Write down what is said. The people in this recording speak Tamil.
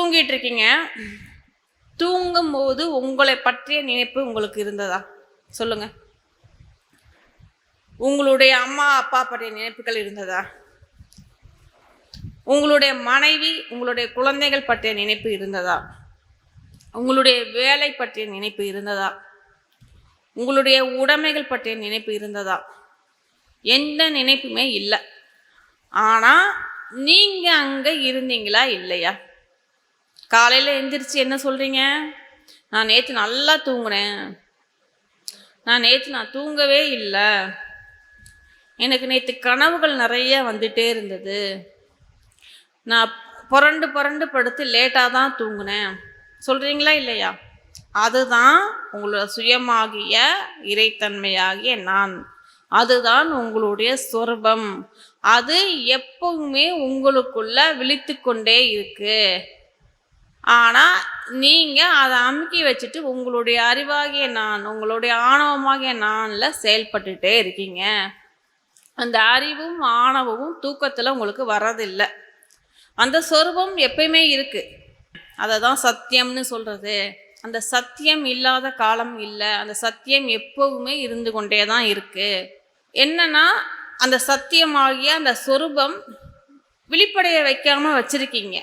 தூங்கிட்டு இருக்கீங்க தூங்கும்போது உங்களை பற்றிய நினைப்பு உங்களுக்கு இருந்ததா? சொல்லுங்க. உங்களுடைய அம்மா அப்பா பற்றிய நினைப்புகள் இருந்ததா? உங்களுடைய மனைவி உங்களுடைய குழந்தைகள் பற்றிய நினைப்பு இருந்ததா? உங்களுடைய வேலை பற்றிய நினைப்பு இருந்ததா? உங்களுடைய உடைமைகள் பற்றிய நினைப்பு இருந்ததா? எந்த நினைப்புமே இல்லை. ஆனால் நீங்கள் அங்கே இருந்தீங்களா இல்லையா? காலையில் எந்திரிச்சு என்ன சொல்கிறீங்க நான் நேற்று நல்லா தூங்குனேன். நான் நேற்று நான் தூங்கவே இல்லை. எனக்கு நேற்று கனவுகள் நிறைய வந்துட்டே இருந்தது. நான் புரண்டு புரண்டு படுத்து லேட்டாக தான் தூங்கினேன். சொல்கிறீங்களா இல்லையா? அதுதான் உங்களோட சுயமாகிய இறைத்தன்மையாகிய நான். அதுதான் உங்களுடைய சொர்பம். அது எப்பவுமே உங்களுக்குள்ள விழித்து கொண்டே இருக்குது ஆனால் நீங்கள் அதை அமுக்கி வச்சுட்டு உங்களுடைய அறிவாகிய நான் உங்களுடைய ஆணவமாகிய நானில் செயல்பட்டுட்டே இருக்கீங்க. அந்த அறிவும் ஆணவமும் தூக்கத்தில் உங்களுக்கு வர்றதில்லை. அந்த சொருபம் எப்பயுமே இருக்குது அதை தான் சத்தியம்னு சொல்கிறது அந்த சத்தியம் இல்லாத காலம் இல்லை. அந்த சத்தியம் எப்போவுமே இருந்து கொண்டே தான் இருக்குது என்னன்னா அந்த சத்தியமாகிய அந்த சொரூபம் விழிப்படைய வைக்காமல் வச்சுருக்கீங்க.